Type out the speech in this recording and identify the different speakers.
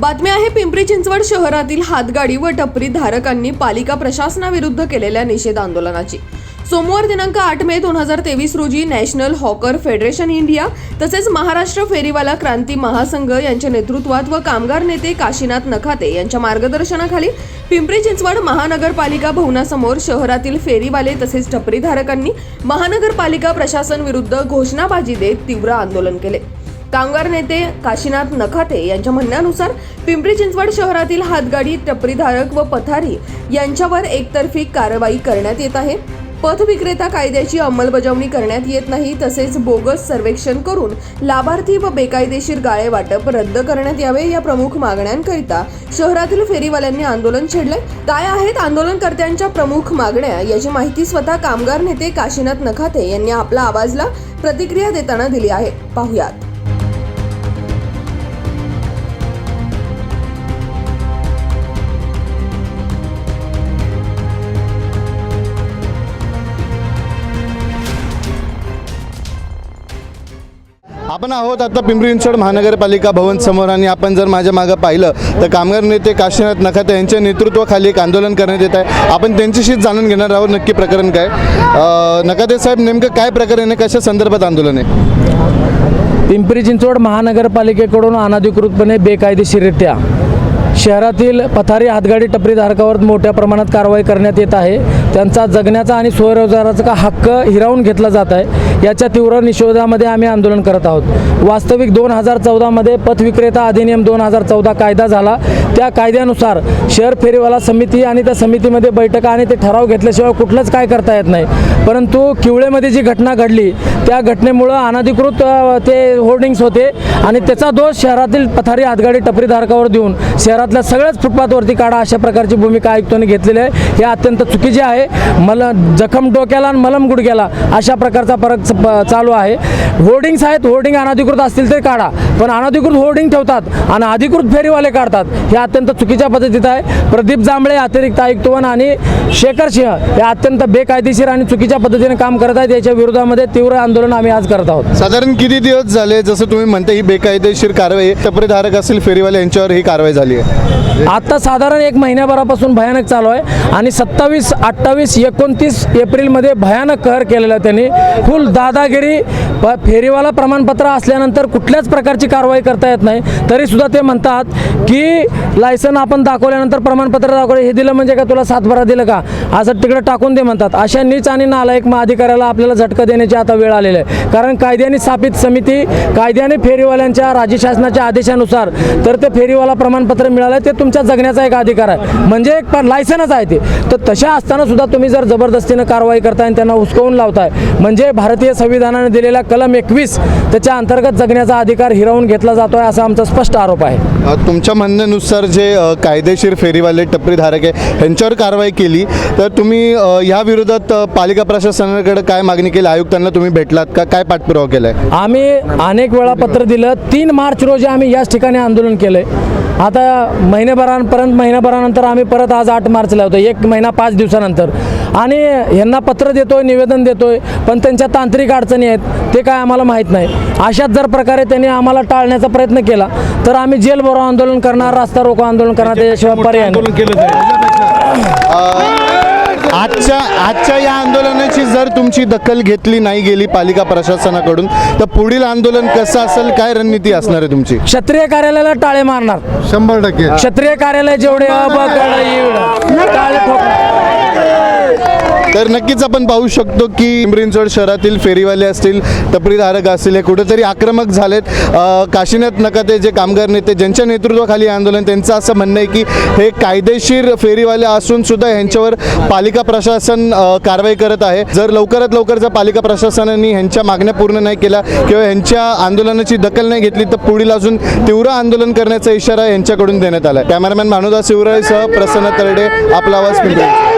Speaker 1: बातमी आहे पिंपरी चिंचवड शहरातील हातगाडी व टपरी धारकांनी पालिका प्रशासनाविरुद्ध केलेल्या निषेध आंदोलनाची. सोमवार दिनांक आठ मे दोन हजार तेवीस रोजी नॅशनल हॉकर फेडरेशन इंडिया तसेच महाराष्ट्र फेरीवाला क्रांती महासंघ यांच्या नेतृत्वात व कामगार नेते काशीनाथ नखाते यांच्या मार्गदर्शनाखाली पिंपरी चिंचवड महानगरपालिका भवनासमोर शहरातील फेरीवाले तसेच टपरीधारकांनी महानगरपालिका प्रशासन विरुद्ध घोषणाबाजी देत तीव्र आंदोलन केले. कामगार नेते काशीनाथ नखाते यांच्या म्हणण्यानुसार पिंपरी चिंचवड शहरातील हातगाडी टपरीधारक व पथारी यांच्यावर एकतर्फी कारवाई करण्यात येत आहे. पथ विक्रेता कायद्याची अंमलबजावणी करण्यात येत नाही तसेच बोगस सर्वेक्षण करून लाभार्थी व बेकायदेशीर गाळे वाटप रद्द करण्यात यावे या प्रमुख मागण्यांकरिता शहरातील फेरीवाल्यांनी आंदोलन छेडले काय आहेत आंदोलनकर्त्यांच्या प्रमुख मागण्या याची माहिती स्वतः कामगार नेते काशीनाथ नखाते यांनी आपला आवाजला प्रतिक्रिया देताना दिली आहे. पाहुयात.
Speaker 2: आपण आहोत आता पिंपरी चिंचवड महानगरपालिका भवन समोर आणि आपण जर माझ्या मागं पाहिलं तर कामगार नेते काशीनाथ नखाते यांच्या नेतृत्वाखाली एक आंदोलन करण्यात येत आहे. आपण त्यांच्याशीच जाणून घेणार आहोत नक्की प्रकरण काय? नखाते साहेब नेमकं काय प्रकरण आहे? कशा संदर्भात आंदोलन आहे?
Speaker 3: पिंपरी चिंचवड महानगरपालिकेकडून अनधिकृतपणे बेकायदेशीररित्या शहरातील पथारी हातगाडी टपरीधारकावर मोठ्या प्रमाणात कारवाई करण्यात येत आहे. त्यांचा जगण्याचा आणि स्वयंरोजगाराचा का हक्क हिरावून घेतला जात आहे. याच्या तीव्र निषेधामध्ये आम्ही आंदोलन करत आहोत. वास्तविक दोन हजार चौदामध्ये पथविक्रेता अधिनियम दोन हजार चौदा कायदा झाला. त्या कायद्यानुसार शहर फेरीवाला समिती आणि त्या समितीमध्ये बैठका आणि ते ठराव घेतल्याशिवाय कुठलंच काय करता येत नाही. परंतु किवळेमध्ये जी घटना घडली त्या घटनेमुळं अनधिकृत ते होर्डिंग्स होते आणि त्याचा दोष शहरातील पथारी हातगाडी टपरीधारकावर देऊन शहरातल्या सगळ्याच फुटपाथवरती काढा अशा प्रकारची भूमिका आयुक्तांनी घेतलेली आहे. हे अत्यंत चुकीचे आहे. मल जखम डोक्याला आणि मलम गुडघ्याला अशा प्रकारचा फरक प- चालू आहे. होर्डिंग्स आहेत होर्डिंग अनधिकृत असतील ते काढा. पण अनधिकृत होर्डिंग ठेवतात आणि अधिकृत फेरीवाले काढतात. हे अत्यंत चुकीच्या पद्धतीत आहे. प्रदीप जांभळे अतिरिक्त आयुक्तवन आणि शेखर सिंह हे अत्यंत बेकायदेशीर आणि चुकीच्या पद्धतीने काम करत आहेत. याच्या विरोधामध्ये तीव्र आंदोलन आम्ही आज करत आहोत.
Speaker 2: साधारण किती दिवस झाले? जसं तुम्ही म्हणता ही बेकायदेशीर कारवाई टपरीधारक असतील फेरीवाले यांच्यावर ही कारवाई झाली आहे.
Speaker 3: आता साधारण एक महिन्याभरापासून भयानक चालू आहे आणि सत्तावीस अठ्ठावीस एकोणतीस एप्रिलमध्ये भयानक कहर केलेला आहे त्यांनी. फुल दादागिरी फेरीवाला प्रमाणपत्र असल्यानंतर कुठल्याच प्रकारची कारवाई करता येत नाही. तरीसुद्धा ते म्हणतात की लायसन आपण दाखवल्यानंतर प्रमाणपत्र दाखवलं हे दिलं म्हणजे का तुला सातबारा दिलं का? असं तिकडे टाकून दे म्हणतात. अशा नीच आणि नालायक मग अधिकाऱ्याला आपल्याला झटका देण्याची आता वेळ आलेली आहे. कारण कायद्याने स्थापित समिती कायद्याने फेरीवाल्यांच्या राज्य शासनाच्या आदेशानुसार तर ते फेरीवाला प्रमाणपत्र मिळालं ते तुमच्या जगण्याचा एक अधिकार आहे. म्हणजे एक लायसनच आहे ते. तर तशा असताना सुद्धा तुम्ही जर जबरदस्तीनं कारवाई करताय आणि त्यांना हुसकवून लावताय म्हणजे भारतीय संविधानाने दिलेला कलम एकवीस त्याच्या अंतर्गत जगण्याचा अधिकार हिरावून घेतला जातोय असा आमचा स्पष्ट आरोप आहे.
Speaker 2: तुमच्या म्हणण्यानुसार जे अ, कायदेशीर फेरीवाले टपरीधारक आहे यांच्यावर कारवाई केली. तर तुम्ही अ, ह्या विरोधात अ, पालिका प्रशासनाकडे काय मागणी केली? आयुक्तांना तुम्ही भेटलात का? काय पाठपुरावा केलाय?
Speaker 3: आम्ही अनेक वेळा पत्र दिलं. तीन मार्च रोजी आम्ही याच ठिकाणी आंदोलन केलंय. आता महिन्याभरापर्यंत महिन्याभरानंतर आम्ही परत आज आठ मार्चला होतो एक महिना पाच दिवसानंतर. आणि यांना पत्र देतोय निवेदन देतोय पण त्यांच्या तांत्रिक अडचणी आहेत ते काय आम्हाला माहीत नाही. अशाच जर प्रकारे त्यांनी आम्हाला टाळण्याचा प्रयत्न केला तर आम्ही जेल भरो आंदोलन करणार रास्ता रोको आंदोलन करणार त्याशिवाय पर्याय नाही.
Speaker 2: आजच्या आजच्या या आंदोलनाची जर तुमची दखल घेतली नाही गेली पालिका प्रशासनाकडून तर पुढील आंदोलन कसं असेल काय रणनीती असणार आहे तुमची?
Speaker 3: क्षत्रिय कार्यालयाला टाळे मारणार.
Speaker 2: शंभर टक्के.
Speaker 3: क्षत्रिय कार्यालय जेवढे टाळे ठोकणार.
Speaker 2: तर नक्कीच आपण पाहू शकतो की पिंपरी शहरातील फेरीवाले असतील टपरीधारक असतील हे कुठेतरी आक्रमक झालेत. काशीनाथ नकाते जे कामगार नेते ज्यांच्या नेतृत्वाखाली आंदोलन त्यांचं असं म्हणणं आहे की हे कायदेशीर फेरीवाले असून सुद्धा ह्यांच्यावर पालिका प्रशासन कारवाई करत आहे. जर लवकरात लवकर जर पालिका प्रशासनाने ह्यांच्या मागण्या पूर्ण नाही केल्या किंवा ह्यांच्या आंदोलनाची दखल नाही घेतली तर पुढील अजून तीव्र आंदोलन करण्याचा इशारा यांच्याकडून देण्यात आला कॅमेरामॅन भानुदास शिवरायसह प्रसन्न तरडे आपला आवाज पिंपरी.